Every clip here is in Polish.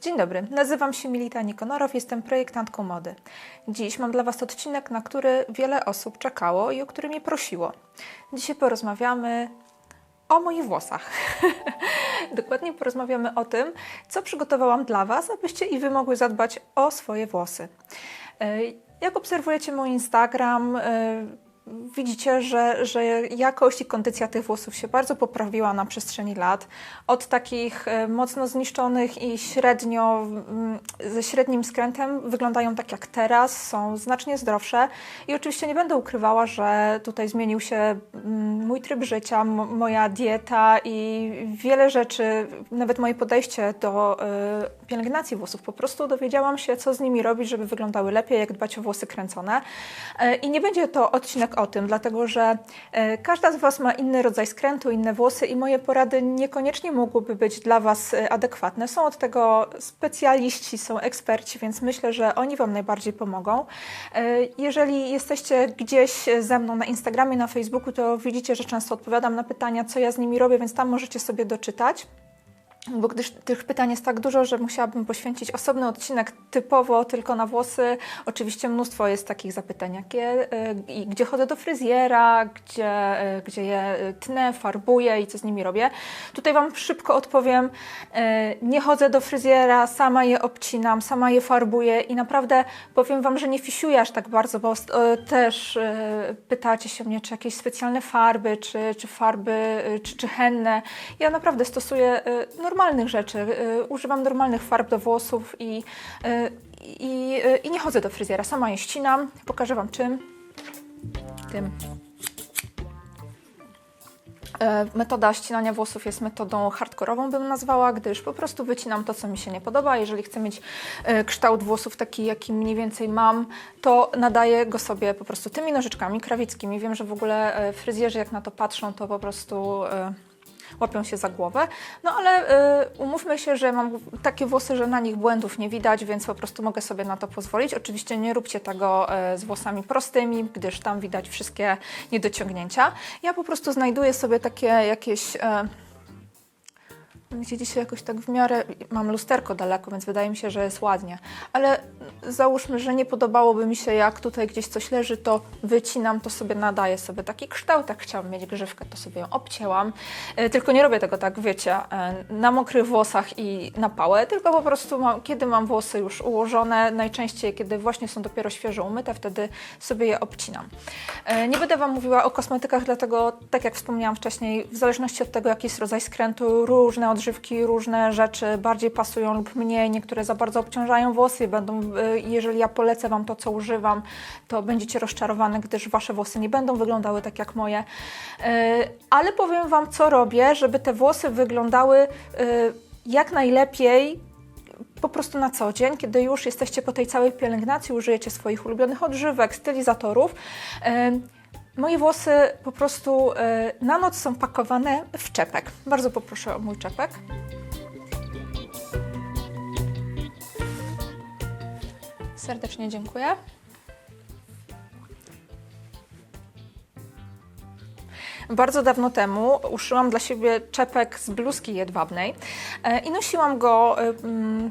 Dzień dobry, nazywam się Milita Nikonorow, jestem projektantką mody. Dziś mam dla Was odcinek, na który wiele osób czekało i o który mnie prosiło. Dzisiaj porozmawiamy o moich włosach. Dokładnie porozmawiamy o tym, co przygotowałam dla Was, abyście i Wy mogły zadbać o swoje włosy. E, Jak obserwujecie mój Instagram, e, widzicie, że, że jakość i kondycja tych włosów się bardzo poprawiła na przestrzeni lat. Od takich e, mocno zniszczonych i średnio, mm, ze średnim skrętem wyglądają tak jak teraz, są znacznie zdrowsze. I oczywiście nie będę ukrywała, że tutaj zmienił się mm, mój tryb życia, moja dieta i wiele rzeczy, nawet moje podejście do e, pielęgnacji włosów. Po prostu dowiedziałam się, co z nimi robić, żeby wyglądały lepiej, jak dbać o włosy kręcone. E, I nie będzie to odcinek o tym, dlatego że e, każda z Was ma inny rodzaj skrętu, inne włosy i moje porady niekoniecznie mogłyby być dla Was e, adekwatne. Są od tego specjaliści, są eksperci, więc myślę, że oni Wam najbardziej pomogą. Jeżeli jesteście gdzieś ze mną na Instagramie, na Facebooku, to widzicie, że często odpowiadam na pytania, co ja z nimi robię, więc tam możecie sobie doczytać. Bo gdyż tych pytań jest tak dużo, że musiałabym poświęcić osobny odcinek typowo tylko na włosy. Oczywiście mnóstwo jest takich zapytań, jakie, y, gdzie chodzę do fryzjera, gdzie, y, gdzie je y, tnę, farbuję i co z nimi robię. Tutaj Wam szybko odpowiem. y, Nie chodzę do fryzjera, sama je obcinam, sama je farbuję i naprawdę powiem Wam, że nie fisiuję aż tak bardzo, bo też pytacie się mnie, czy jakieś specjalne farby, czy, czy farby, czy, czy henne. Ja naprawdę stosuję y, normalnych rzeczy. y, Używam normalnych farb do włosów i, y, i, y, i nie chodzę do fryzjera. Sama je ścinam. Pokażę Wam czym. Tym. Metoda ścinania włosów jest metodą hardkorową, bym nazwała, gdyż po prostu wycinam to, co mi się nie podoba. Jeżeli chcę mieć kształt włosów taki, jaki mniej więcej mam, to nadaję go sobie po prostu tymi nożyczkami krawickimi. Wiem, że w ogóle fryzjerzy jak na to patrzą, to po prostu łapią się za głowę. No ale e, umówmy się, że mam takie włosy, że na nich błędów nie widać, więc po prostu mogę sobie na to pozwolić. Oczywiście nie róbcie tego e, z włosami prostymi, gdyż tam widać wszystkie niedociągnięcia. Ja po prostu znajduję sobie takie jakieś... E, gdzie dzisiaj jakoś tak w miarę mam lusterko daleko, więc wydaje mi się, że jest ładnie. Ale załóżmy, że nie podobałoby mi się, jak tutaj gdzieś coś leży, to wycinam, to sobie nadaję sobie taki kształt. Jak chciałam mieć grzywkę, to sobie ją obcięłam. E, Tylko nie robię tego tak, wiecie, e, na mokrych włosach i na pałę, tylko po prostu mam, kiedy mam włosy już ułożone, najczęściej kiedy właśnie są dopiero świeżo umyte, wtedy sobie je obcinam. E, Nie będę Wam mówiła o kosmetykach, dlatego tak jak wspomniałam wcześniej, w zależności od tego, jaki jest rodzaj skrętu, różne odżywki, różne rzeczy bardziej pasują lub mniej, niektóre za bardzo obciążają włosy, będą, e, jeżeli ja polecę Wam to, co używam, to będziecie rozczarowane, gdyż Wasze włosy nie będą wyglądały tak jak moje. E, Ale powiem Wam, co robię, żeby te włosy wyglądały e, jak najlepiej po prostu na co dzień, kiedy już jesteście po tej całej pielęgnacji, użyjecie swoich ulubionych odżywek, stylizatorów. Moje włosy po prostu e, na noc są pakowane w czepek. Bardzo poproszę o mój czepek. Serdecznie dziękuję. Bardzo dawno temu uszyłam dla siebie czepek z bluzki jedwabnej e, i nosiłam go, e, mm,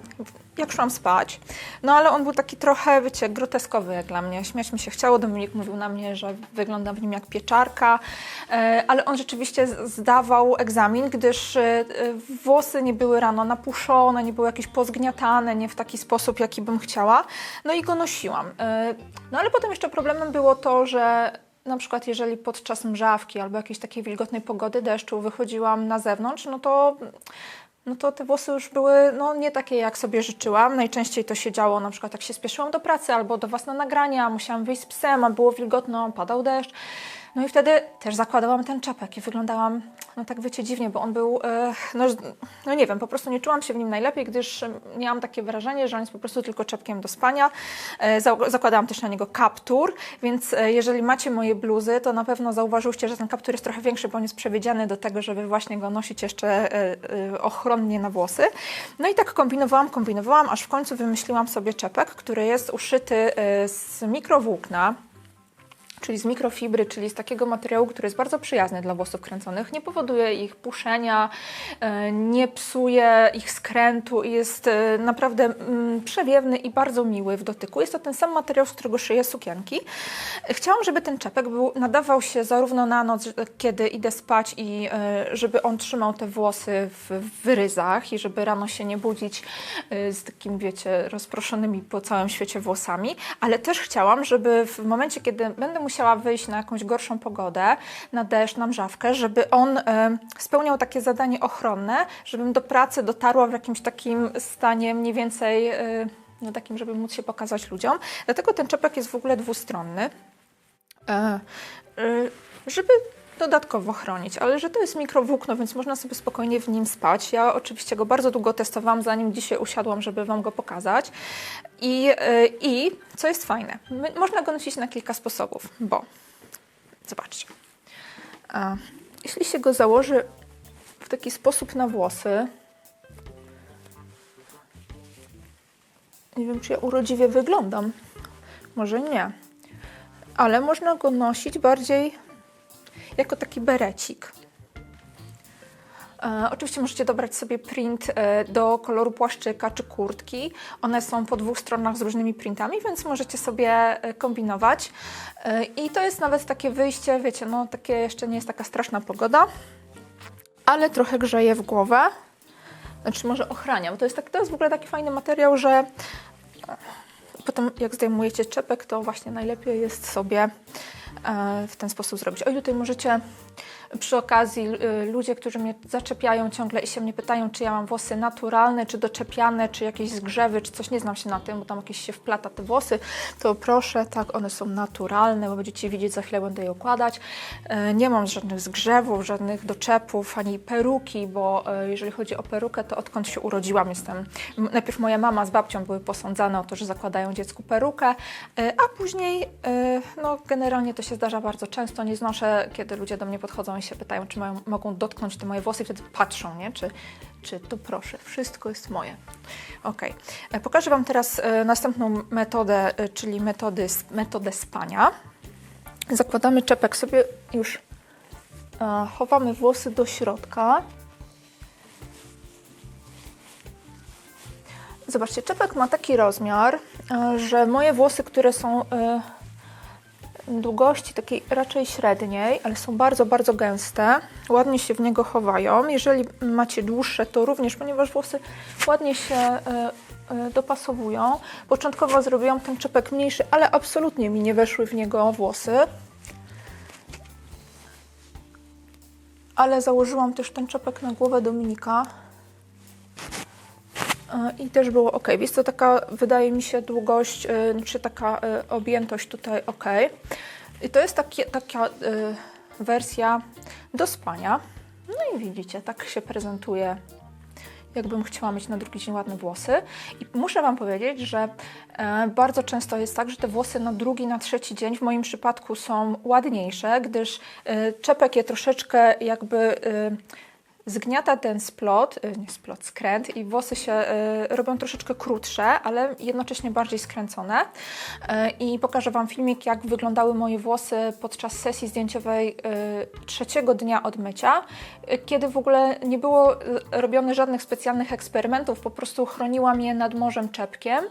jak szłam spać. No ale on był taki trochę, wiecie, groteskowy jak dla mnie. Śmiać mi się chciało. Dominik mówił na mnie, że wyglądam w nim jak pieczarka, e, ale on rzeczywiście zdawał egzamin, gdyż włosy nie były rano napuszone, nie były jakieś pozgniatane, nie w taki sposób, jaki bym chciała. No i go nosiłam. No ale potem jeszcze problemem było to, że na przykład jeżeli podczas mrzawki albo jakiejś takiej wilgotnej pogody, deszczu wychodziłam na zewnątrz, no to, no to te włosy już były no, nie takie, jak sobie życzyłam. Najczęściej to się działo na przykład jak się spieszyłam do pracy albo do Was na nagrania, musiałam wyjść z psem, a było wilgotno, padał deszcz. No i wtedy też zakładałam ten czepek i wyglądałam, no tak wiecie, dziwnie, bo on był, e, no, no nie wiem, po prostu nie czułam się w nim najlepiej, gdyż miałam takie wrażenie, że on jest po prostu tylko czepkiem do spania. E, za- Zakładałam też na niego kaptur, więc e, jeżeli macie moje bluzy, to na pewno zauważyłyście, że ten kaptur jest trochę większy, bo on jest przewidziany do tego, żeby właśnie go nosić jeszcze ochronnie na włosy. No i tak kombinowałam, kombinowałam, aż w końcu wymyśliłam sobie czepek, który jest uszyty z mikrowłókna, czyli z mikrofibry, czyli z takiego materiału, który jest bardzo przyjazny dla włosów kręconych, nie powoduje ich puszenia, e, nie psuje ich skrętu i jest e, naprawdę mm, przewiewny i bardzo miły w dotyku. Jest to ten sam materiał, z którego szyję sukienki. Chciałam, żeby ten czepek był, nadawał się zarówno na noc, kiedy idę spać i e, żeby on trzymał te włosy w, w ryzach i żeby rano się nie budzić z takim, wiecie, rozproszonymi po całym świecie włosami, ale też chciałam, żeby w momencie, kiedy będę musiała wyjść na jakąś gorszą pogodę, na deszcz, na mrzawkę, żeby on spełniał takie zadanie ochronne, żebym do pracy dotarła w jakimś takim stanie mniej więcej, e, no takim, żeby móc się pokazać ludziom. Dlatego ten czepek jest w ogóle dwustronny, e, e, żeby dodatkowo chronić, ale że to jest mikrowłókno, więc można sobie spokojnie w nim spać. Ja oczywiście go bardzo długo testowałam, zanim dzisiaj usiadłam, żeby Wam go pokazać. I, e, i co jest fajne, my, można go nosić na kilka sposobów, bo zobaczcie, e, jeśli się go założy w taki sposób na włosy, nie wiem, czy ja urodziwie wyglądam, może nie, ale można go nosić bardziej jako taki berecik. E, oczywiście możecie dobrać sobie print e, do koloru płaszczyka czy kurtki. One są po dwóch stronach z różnymi printami, więc możecie sobie e, kombinować. I to jest nawet takie wyjście, wiecie, no takie jeszcze nie jest taka straszna pogoda, ale trochę grzeje w głowę. Znaczy może ochrania, bo to jest, tak, to jest w ogóle taki fajny materiał, że potem jak zdejmujecie czepek, to właśnie najlepiej jest sobie w ten sposób zrobić. Oj, tutaj możecie przy okazji y, ludzie, którzy mnie zaczepiają ciągle i się mnie pytają, czy ja mam włosy naturalne, czy doczepiane, czy jakieś zgrzewy, czy coś, nie znam się na tym, bo tam jakieś się wplata te włosy, to proszę, tak, one są naturalne, bo będziecie widzieć, za chwilę będę je układać. E, Nie mam żadnych zgrzewów, żadnych doczepów, ani peruki, bo e, jeżeli chodzi o perukę, to odkąd się urodziłam jestem, najpierw moja mama z babcią były posądzane o to, że zakładają dziecku perukę, a później, no generalnie to się zdarza bardzo często, nie znoszę, kiedy ludzie do mnie podchodzą i się pytają, czy mają, mogą dotknąć te moje włosy i wtedy patrzą, nie? Czy, czy to proszę, wszystko jest moje. Ok. Pokażę Wam teraz e, następną metodę, e, czyli metody, metodę spania. Zakładamy czepek sobie już, e, chowamy włosy do środka. Zobaczcie, czepek ma taki rozmiar, e, że moje włosy, które są e, długości takiej raczej średniej, ale są bardzo, bardzo gęste. Ładnie się w niego chowają. Jeżeli macie dłuższe, to również, ponieważ włosy ładnie się e, e, dopasowują. Początkowo zrobiłam ten czepek mniejszy, ale absolutnie mi nie weszły w niego włosy. Ale założyłam też ten czepek na głowę Dominika. I też było ok. Jest to taka, wydaje mi się, długość, e, czy taka e, objętość tutaj ok. I to jest takie, taka e, wersja do spania. No i widzicie, tak się prezentuje, jakbym chciała mieć na drugi dzień ładne włosy. I muszę Wam powiedzieć, że e, bardzo często jest tak, że te włosy na drugi, na trzeci dzień w moim przypadku są ładniejsze, gdyż e, czepek je troszeczkę jakby e, zgniata ten splot, y, nie splot, skręt i włosy się y, robią troszeczkę krótsze, ale jednocześnie bardziej skręcone. Y, I pokażę Wam filmik, jak wyglądały moje włosy podczas sesji zdjęciowej trzeciego dnia od mycia, y, kiedy w ogóle nie było robione żadnych specjalnych eksperymentów, po prostu chroniłam je nad morzem czepkiem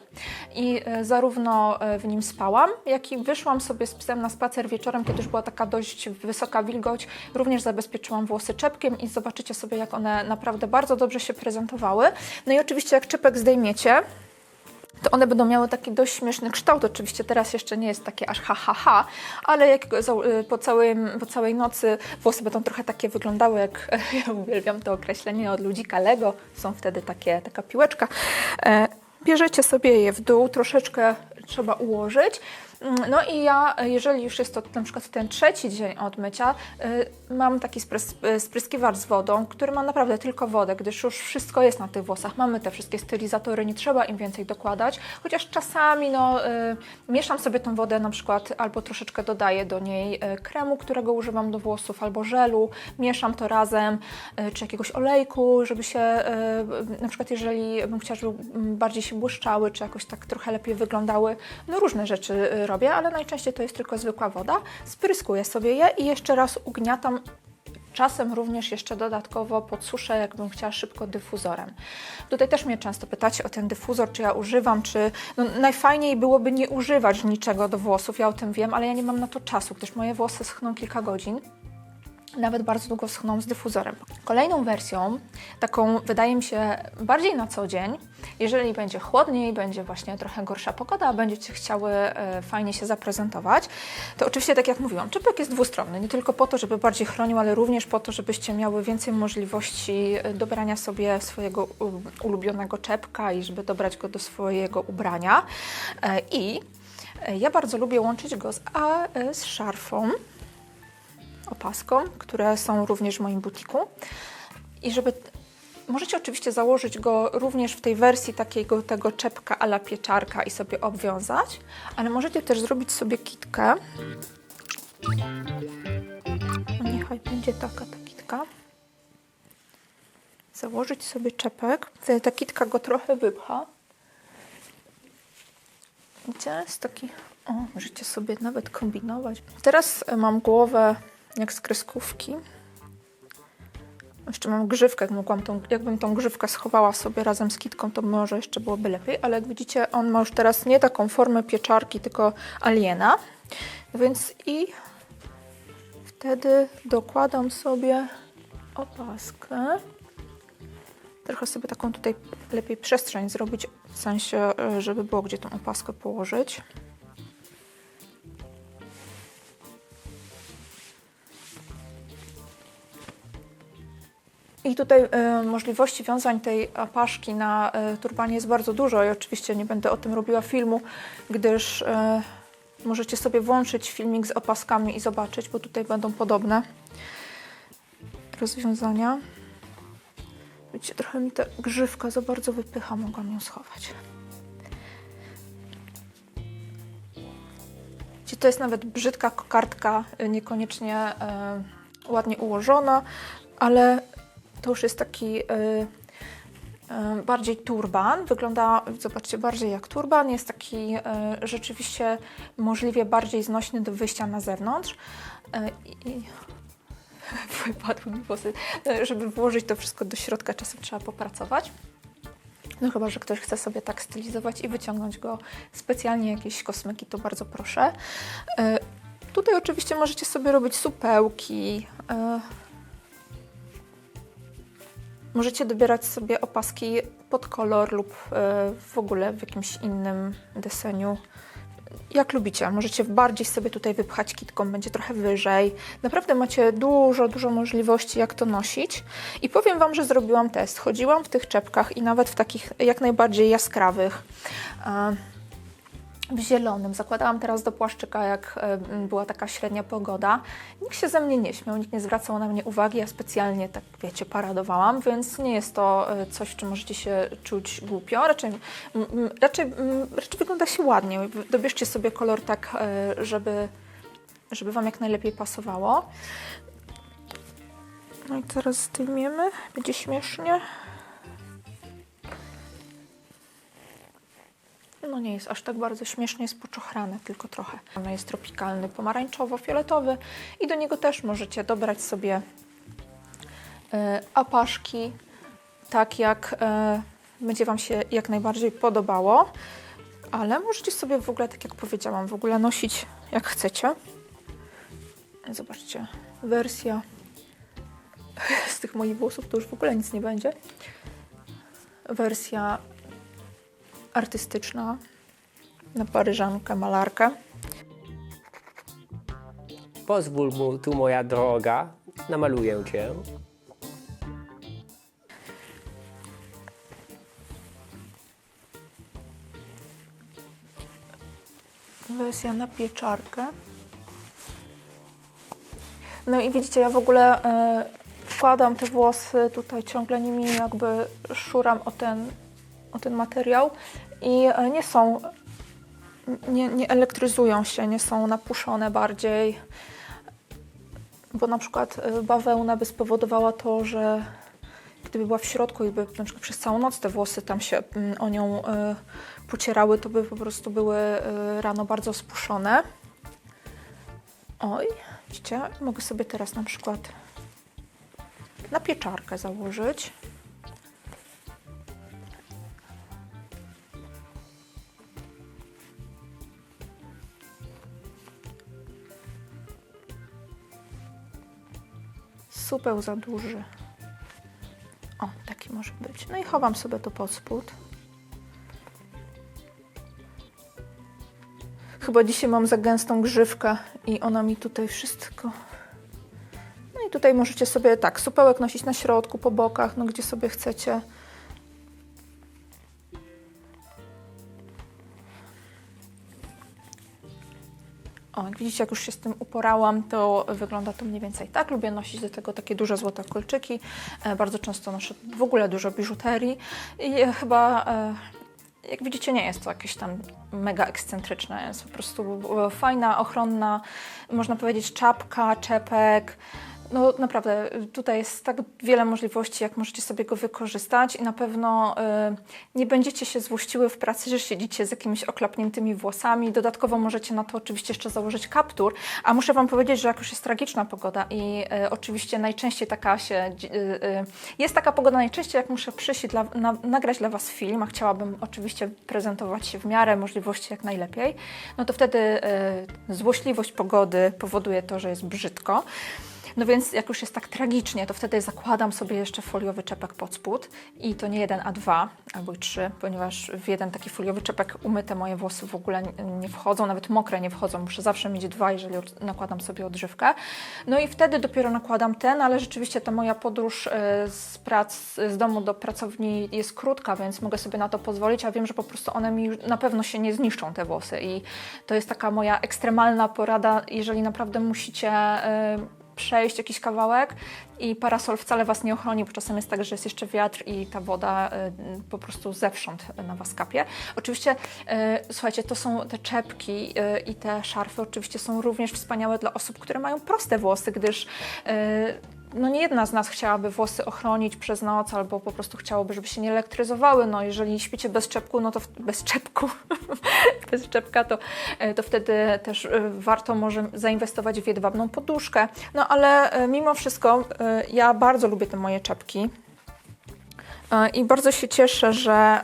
i zarówno w nim spałam, jak i wyszłam sobie z psem na spacer wieczorem, kiedy już była taka dość wysoka wilgoć, również zabezpieczyłam włosy czepkiem i zobaczycie sobie, jak one naprawdę bardzo dobrze się prezentowały. No i oczywiście jak czepek zdejmiecie, to one będą miały taki dość śmieszny kształt. Oczywiście teraz jeszcze nie jest takie aż ha, ha, ha, ale jak y, po, całym, po całej nocy włosy będą trochę takie wyglądały, jak ja uwielbiam to określenie od ludzika Lego, są wtedy takie, taka piłeczka. E, Bierzecie sobie je w dół, troszeczkę trzeba ułożyć. Mm, No i ja, jeżeli już jest to na przykład ten trzeci dzień od mycia, y, mam taki sprys, y, spryskiwacz z wodą, który ma naprawdę tylko wodę, gdyż już wszystko jest na tych włosach. Mamy te wszystkie stylizatory, nie trzeba im więcej dokładać, chociaż czasami no, y, mieszam sobie tą wodę na przykład albo troszeczkę dodaję do niej kremu, którego używam do włosów, albo żelu, mieszam to razem, czy jakiegoś olejku, żeby się, na przykład jeżeli bym chciała, żeby bardziej się błyszczały, czy jakoś tak trochę lepiej wyglądały, no różne rzeczy robię, ale najczęściej to jest tylko zwykła woda. Spryskuję sobie je i jeszcze raz ugniatam Czasem również jeszcze dodatkowo podsuszę, jakbym chciała szybko dyfuzorem. Tutaj też mnie często pytacie o ten dyfuzor, czy ja używam, czy... No, najfajniej byłoby nie używać niczego do włosów, ja o tym wiem, ale ja nie mam na to czasu, gdyż moje włosy schną kilka godzin nawet bardzo długo schną z dyfuzorem. Kolejną wersją, taką wydaje mi się bardziej na co dzień, jeżeli będzie chłodniej, będzie właśnie trochę gorsza pogoda, a będziecie chciały e, fajnie się zaprezentować, to oczywiście tak jak mówiłam, czepek jest dwustronny, nie tylko po to, żeby bardziej chronił, ale również po to, żebyście miały więcej możliwości e, dobrania sobie swojego u- ulubionego czepka i żeby dobrać go do swojego ubrania. E, I ja bardzo lubię łączyć go z, a, z szarfą opaską, które są również w moim butiku. I żeby możecie oczywiście założyć go również w tej wersji takiego tego czepka ala pieczarka i sobie obwiązać, ale możecie też zrobić sobie kitkę. No Niechaj będzie taka ta kitka. Założyć sobie czepek. Ta kitka go trochę wypcha. Widzicie? Jest taki... O, możecie sobie nawet kombinować. Teraz e, mam głowę jak z kreskówki. Jeszcze mam grzywkę, jak mogłam tą, jakbym tą grzywkę schowała sobie razem z kitką, to może jeszcze byłoby lepiej, ale jak widzicie, on ma już teraz nie taką formę pieczarki, tylko aliena. Więc i wtedy dokładam sobie opaskę. Trochę sobie taką tutaj lepiej przestrzeń zrobić, w sensie, y, żeby było gdzie tą opaskę położyć. Tutaj e, możliwości wiązań tej apaszki na e, turbanie jest bardzo dużo i oczywiście nie będę o tym robiła filmu, gdyż e, możecie sobie włączyć filmik z opaskami i zobaczyć, bo tutaj będą podobne rozwiązania. Widzicie, trochę mi ta grzywka za bardzo wypycha, mogłam ją schować. Widzicie, to jest nawet brzydka kokardka, e, niekoniecznie e, ładnie ułożona, ale to już jest taki y, y, bardziej turban. Wygląda, zobaczcie, bardziej jak turban. Jest taki y, rzeczywiście możliwie bardziej znośny do wyjścia na zewnątrz. I wypadły mi włosy. Y, Żeby włożyć to wszystko do środka, czasem trzeba popracować. No chyba, że ktoś chce sobie tak stylizować i wyciągnąć go specjalnie jakieś kosmyki, to bardzo proszę. Tutaj oczywiście możecie sobie robić supełki, Możecie dobierać sobie opaski pod kolor lub e, w ogóle w jakimś innym deseniu. Jak lubicie, możecie bardziej sobie tutaj wypchać kitką, będzie trochę wyżej. Naprawdę macie dużo, dużo możliwości, jak to nosić. I powiem Wam, że zrobiłam test. Chodziłam w tych czepkach i nawet w takich jak najbardziej jaskrawych. W zielonym. Zakładałam teraz do płaszczyka, jak e, była taka średnia pogoda. Nikt się ze mnie nie śmiał, nikt nie zwracał na mnie uwagi. Ja specjalnie, tak wiecie, paradowałam, więc nie jest to e, coś, czym możecie się czuć głupio. Raczej, raczej, raczej wygląda się ładnie. Dobierzcie sobie kolor tak, e, żeby, żeby Wam jak najlepiej pasowało. No i teraz zdejmiemy. Będzie śmiesznie. No nie jest aż tak bardzo śmiesznie, jest poczochrane, tylko trochę. Ono jest tropikalny, pomarańczowo-fioletowy i do niego też możecie dobrać sobie e, apaszki, tak jak e, będzie Wam się jak najbardziej podobało. Ale możecie sobie w ogóle, tak jak powiedziałam, w ogóle nosić jak chcecie. Zobaczcie, wersja z tych moich włosów to już w ogóle nic nie będzie. Wersja artystyczna na paryżankę, malarkę. Pozwól mu tu, moja droga, namaluję cię. Wersja na pieczarkę. No i widzicie, ja w ogóle e, wkładam te włosy tutaj, ciągle nimi jakby szuram o ten, o ten materiał i e, nie są, nie, nie elektryzują się, nie są napuszone bardziej, bo na przykład e, bawełna by spowodowała to, że gdyby była w środku i by na przykład przez całą noc te włosy tam się mm, o nią e, pocierały, to by po prostu były rano bardzo spuszczone. Oj, widzicie, mogę sobie teraz na przykład na pieczarkę założyć. Supeł za duży. O, taki może być. No i chowam sobie to pod spód. Chyba dzisiaj mam za gęstą grzywkę i ona mi tutaj wszystko. No i tutaj możecie sobie tak, supełek nosić na środku, po bokach, no gdzie sobie chcecie. O, widzicie, jak już się z tym uporałam, to wygląda to mniej więcej tak. Lubię nosić do tego takie duże złote kolczyki. E, bardzo często noszę w ogóle dużo biżuterii i e, chyba, e, jak widzicie, nie jest to jakieś tam mega ekscentryczne. Jest po prostu fajna, ochronna, można powiedzieć czapka, czepek. No naprawdę, tutaj jest tak wiele możliwości, jak możecie sobie go wykorzystać i na pewno y, nie będziecie się złościły w pracy, że siedzicie z jakimiś oklapniętymi włosami. Dodatkowo możecie na to oczywiście jeszcze założyć kaptur, a muszę Wam powiedzieć, że jak już jest tragiczna pogoda i y, oczywiście najczęściej taka się, y, y, jest taka pogoda najczęściej, jak muszę przyjść dla, na, nagrać dla Was film, a chciałabym oczywiście prezentować się w miarę możliwości jak najlepiej, no to wtedy y, złośliwość pogody powoduje to, że jest brzydko. No więc jak już jest tak tragicznie, to wtedy zakładam sobie jeszcze foliowy czepek pod spód i to nie jeden, a dwa albo trzy, ponieważ w jeden taki foliowy czepek umyte moje włosy w ogóle nie- wchodzą, nawet mokre nie wchodzą. Muszę zawsze mieć dwa, jeżeli nakładam sobie odżywkę. No i wtedy dopiero nakładam ten, ale rzeczywiście ta moja podróż e, z prac, z domu do pracowni jest krótka, więc mogę sobie na to pozwolić, a wiem, że po prostu one mi na pewno się nie zniszczą te włosy i to jest taka moja ekstremalna porada, jeżeli naprawdę musicie e, przejść jakiś kawałek i parasol wcale Was nie ochroni, bo czasem jest tak, że jest jeszcze wiatr i ta woda y, po prostu zewsząd na Was kapie. Oczywiście, y, słuchajcie, to są te czepki y, i te szarfy oczywiście są również wspaniałe dla osób, które mają proste włosy, gdyż no nie jedna z nas chciałaby włosy ochronić przez noc, albo po prostu chciałoby, żeby się nie elektryzowały. No jeżeli śpicie bez czepku, no to w, bez czepku, bez czepka, to, e, to wtedy też e, warto może zainwestować w jedwabną poduszkę. No ale e, mimo wszystko ja bardzo lubię te moje czepki i bardzo się cieszę, że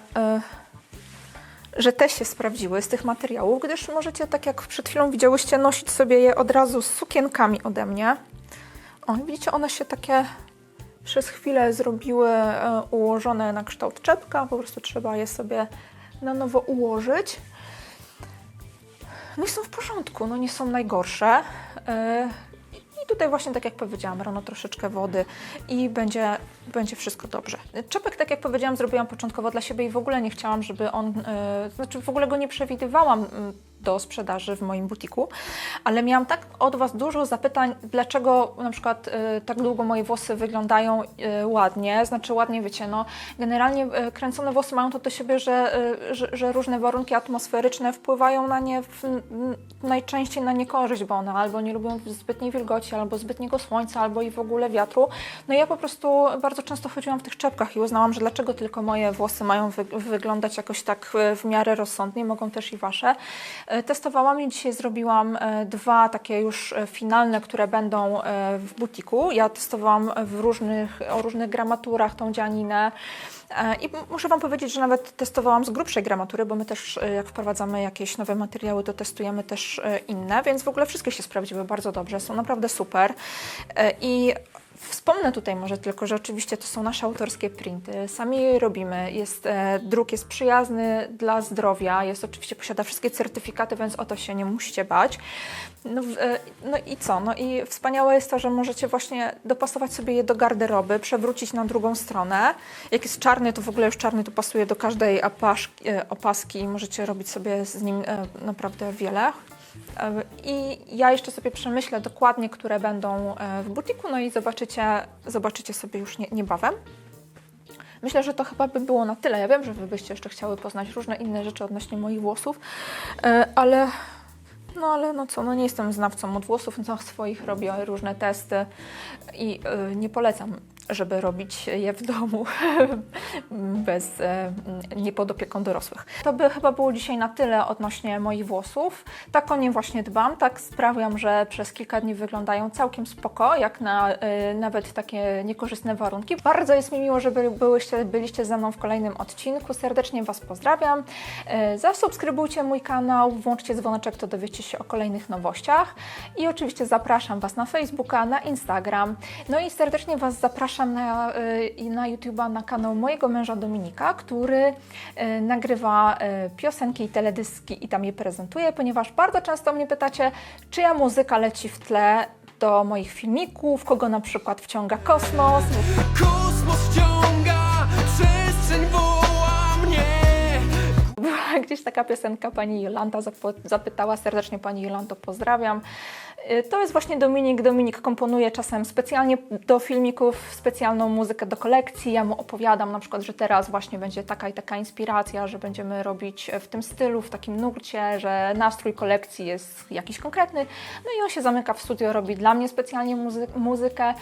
że te się sprawdziły z tych materiałów, gdyż możecie, tak jak przed chwilą widziałyście, nosić sobie je od razu z sukienkami ode mnie. O, widzicie, one się takie przez chwilę zrobiły e, ułożone na kształt czepka, po prostu trzeba je sobie na nowo ułożyć. No i są w porządku, no nie są najgorsze. E, I tutaj właśnie, tak jak powiedziałam, rano troszeczkę wody i będzie, będzie wszystko dobrze. Czepek, tak jak powiedziałam, zrobiłam początkowo dla siebie i w ogóle nie chciałam, żeby on, e, znaczy w ogóle go nie przewidywałam mm, do sprzedaży w moim butiku, ale miałam tak od Was dużo zapytań, dlaczego na przykład e, tak długo moje włosy wyglądają e, ładnie, znaczy ładnie, wiecie, no generalnie e, kręcone włosy mają to do siebie, że, e, że, że różne warunki atmosferyczne wpływają na nie w, najczęściej na niekorzyść, bo one albo nie lubią zbytniej wilgoci, albo zbytniego słońca, albo i w ogóle wiatru. No ja po prostu bardzo często chodziłam w tych czepkach i uznałam, że dlaczego tylko moje włosy mają wy, wyglądać jakoś tak e, w miarę rozsądnie, mogą też i wasze. E, Testowałam i dzisiaj zrobiłam e, dwa takie już e, finalne, które będą w butiku. Ja testowałam w różnych, o różnych gramaturach tą dzianinę. I muszę Wam powiedzieć, że nawet testowałam z grubszej gramatury, bo my też jak wprowadzamy jakieś nowe materiały, to testujemy też inne, więc w ogóle wszystkie się sprawdziły bardzo dobrze, są naprawdę super. I Wspomnę tutaj może tylko, że oczywiście to są nasze autorskie printy. Sami je robimy. Jest, e, druk jest przyjazny dla zdrowia. Jest oczywiście, posiada wszystkie certyfikaty, więc o to się nie musicie bać. No, e, no i co? No i wspaniałe jest to, że możecie właśnie dopasować sobie je do garderoby, przewrócić na drugą stronę. Jak jest czarny, to w ogóle już czarny to pasuje do każdej apaszki, e, opaski i możecie robić sobie z nim e, naprawdę wiele. E, I ja jeszcze sobie przemyślę dokładnie, które będą e, w butiku, no i zobaczycie, zobaczycie sobie już nie, niebawem. Myślę, że to chyba by było na tyle. Ja wiem, że Wy byście jeszcze chciały poznać różne inne rzeczy odnośnie moich włosów, e, ale no ale no co, no nie jestem znawcą od włosów, no swoich robię różne testy i nie polecam żeby robić je w domu bez, e, nie pod opieką dorosłych. To by chyba było dzisiaj na tyle odnośnie moich włosów. Tak o nie właśnie dbam, tak sprawiam, że przez kilka dni wyglądają całkiem spoko, jak na e, nawet takie niekorzystne warunki. Bardzo jest mi miło, że by, byłyście, byliście ze mną w kolejnym odcinku. Serdecznie Was pozdrawiam. E, Zasubskrybujcie mój kanał, włączcie dzwoneczek, to dowiecie się o kolejnych nowościach. I oczywiście zapraszam Was na Facebooka, na Instagram. No i serdecznie Was zapraszam na, y, na YouTube'a, na kanał mojego męża Dominika, który y, nagrywa y, piosenki i teledyski i tam je prezentuje, ponieważ bardzo często mnie pytacie, czyja muzyka leci w tle do moich filmików, kogo na przykład wciąga kosmos. Kosmos wciąga, Była gdzieś taka piosenka, pani Jolanta zapytała, serdecznie pani Jolanto pozdrawiam. Y, To jest właśnie Dominik. Dominik komponuje czasem specjalnie do filmików specjalną muzykę do kolekcji. Ja mu opowiadam na przykład, że teraz właśnie będzie taka i taka inspiracja, że będziemy robić w tym stylu, w takim nurcie, że nastrój kolekcji jest jakiś konkretny. No i on się zamyka w studio, robi dla mnie specjalnie muzy- muzykę. Y,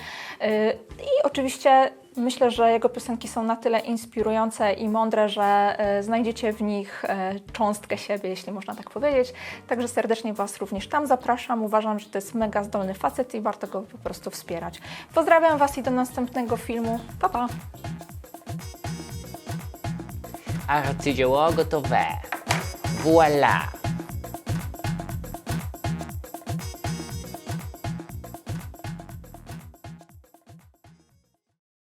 I oczywiście Myślę, że jego piosenki są na tyle inspirujące i mądre, że e, znajdziecie w nich e, cząstkę siebie, jeśli można tak powiedzieć. Także serdecznie Was również tam zapraszam. Uważam, że to jest mega zdolny facet i warto go po prostu wspierać. Pozdrawiam Was i do następnego filmu. Pa, pa! Arcydzieło gotowe. Voila!